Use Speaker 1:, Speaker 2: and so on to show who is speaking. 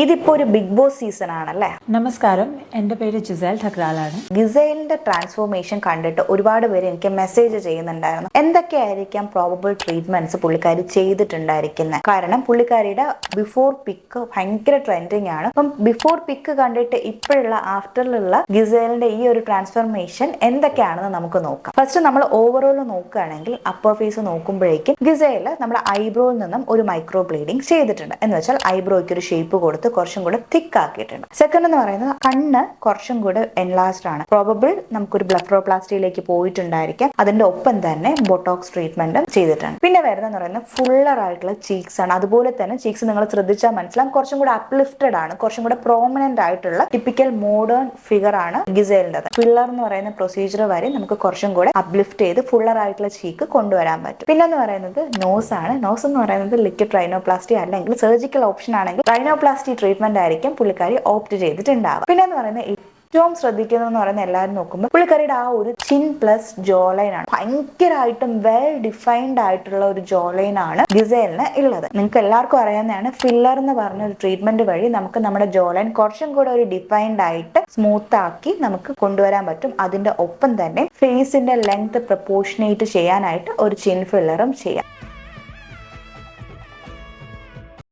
Speaker 1: ഇതിപ്പോ ഒരു big boss season ആണല്ലേ?
Speaker 2: നമസ്കാരം. എന്റെ പേര് ജിസേൽ ഠക്രാലാണ്.
Speaker 1: ഗിസൈലിന്റെ ട്രാൻസ്ഫോർമേഷൻ കണ്ടിട്ട് ഒരുപാട് പേര് എനിക്ക് മെസ്സേജ് ചെയ്യുന്നുണ്ടായിരുന്നു. എന്തൊക്കെയായിരിക്കാം പ്രോബബിൾ ട്രീറ്റ്മെന്റ്സ് പുള്ളിക്കാരി ചെയ്തിട്ടുണ്ടായിരിക്കുന്നത് കാരണം പുള്ളിക്കാരിയുടെ ബിഫോർ പിക്ക് ഭയങ്കര ട്രെൻഡിങ് ആണ്. അപ്പം ബിഫോർ പിക്ക് കണ്ടിട്ട് ഇപ്പോഴുള്ള ആഫ്റ്ററിലുള്ള ഗിസൈലിന്റെ ഈ ഒരു ട്രാൻസ്ഫോർമേഷൻ എന്തൊക്കെയാണെന്ന് നമുക്ക് നോക്കാം. ഫസ്റ്റ് നമ്മൾ ഓവറോൾ നോക്കുകയാണെങ്കിൽ അപ്പർ ഫേസ് നോക്കുമ്പോഴേക്കും ഗിസേൽ നമ്മുടെ ഐബ്രോയിൽ നിന്നും ഒരു മൈക്രോ ബ്ലീഡിങ് ചെയ്തിട്ടുണ്ട്. എന്ന് വെച്ചാൽ ഐബ്രോയ്ക്ക് ഒരു ഷേപ്പ് കൊടുത്ത് കുറച്ചും കൂടെ തിക്ക് ആക്കിയിട്ടുണ്ട്. സെക്കൻഡ് എന്ന് പറയുന്നത് കണ്ണ് കുറച്ചും കൂടെ എൻലാസ്ഡ് ആണ്. പ്രോബബിൾ നമുക്കൊരു ബ്ലഫ്രോപ്ലാസ്റ്റിയിലേക്ക് പോയിട്ടുണ്ടായിരിക്കാം. അതിന്റെ ഒപ്പം തന്നെ ബൊട്ടോക്സ് ട്രീറ്റ്മെന്റ് ചെയ്തിട്ടുണ്ട്. പിന്നെ വരുന്നതെന്ന് പറയുന്നത് ഫുള്ളർ ആയിട്ടുള്ള ചീക്സ് ആണ്. അതുപോലെ തന്നെ ചീക്സ് നിങ്ങൾ ശ്രദ്ധിച്ചാൽ മനസ്സിലാവും. കുറച്ചും കൂടെ അപ്ലിഫ്റ്റഡ് ആണ്. കുറച്ചും കൂടെ പ്രോമിനന്റ് ആയിട്ടുള്ള ടിപ്പിക്കൽ മോഡേൺ ഫിഗർ ആണ് ഗിസേലിന്റെ ഫില്ലർ എന്ന് പറയുന്ന പ്രൊസീജിയർ വരെ നമുക്ക് കുറച്ചും കൂടെ അപ്ലിഫ്റ്റ് ചെയ്ത് ഫുള്ളർ ആയിട്ടുള്ള ചീക്ക് കൊണ്ടുവരാൻ പറ്റും. പിന്നെ എന്ന് പറയുന്നത് നോസ് ആണ്. നോസ് എന്ന് പറയുന്നത് ലിക്വിഡ് റൈനോപ്ലാസ്റ്റി അല്ലെങ്കിൽ സർജിക്കൽ ഓപ്ഷൻ ആണെങ്കിൽ റൈനോപ്ലാസ്റ്റി ട്രീറ്റ്മെന്റ് ആയിരിക്കും പുള്ളിക്കാരി ഓപ്റ്റ് ചെയ്തിട്ടുണ്ടാവുക. പിന്നെ എന്ന് പറയുന്നത് ഏറ്റവും ശ്രദ്ധിക്കുന്നതെന്ന് പറയുന്നത് എല്ലാവരും നോക്കുമ്പോൾ പുള്ളിക്കാരിയുടെ ആ ഒരു ചിൻ പ്ലസ് ജോലൈൻ ആണ്. ഭയങ്കരമായിട്ടും വെൽ ഡിഫൈൻഡ് ആയിട്ടുള്ള ഒരു ജോലൈൻ ആണ് ഗിസേലിന് ഉള്ളത്. നിങ്ങൾക്ക് എല്ലാവർക്കും അറിയാവുന്നതാണ് ഫില്ലർ എന്ന് പറഞ്ഞ ഒരു ട്രീറ്റ്മെന്റ് വഴി നമുക്ക് നമ്മുടെ ജോലൈൻ കുറച്ചും കൂടെ ഒരു ഡിഫൈൻഡ് ആയിട്ട് സ്മൂത്ത് ആക്കി നമുക്ക് കൊണ്ടുവരാൻ പറ്റും. അതിന്റെ ഒപ്പം തന്നെ ഫേസിന്റെ ലെങ്ത് പ്രപ്പോർഷനേറ്റ് ചെയ്യാനായിട്ട് ഒരു ചിൻ ഫില്ലറും ചെയ്യാം.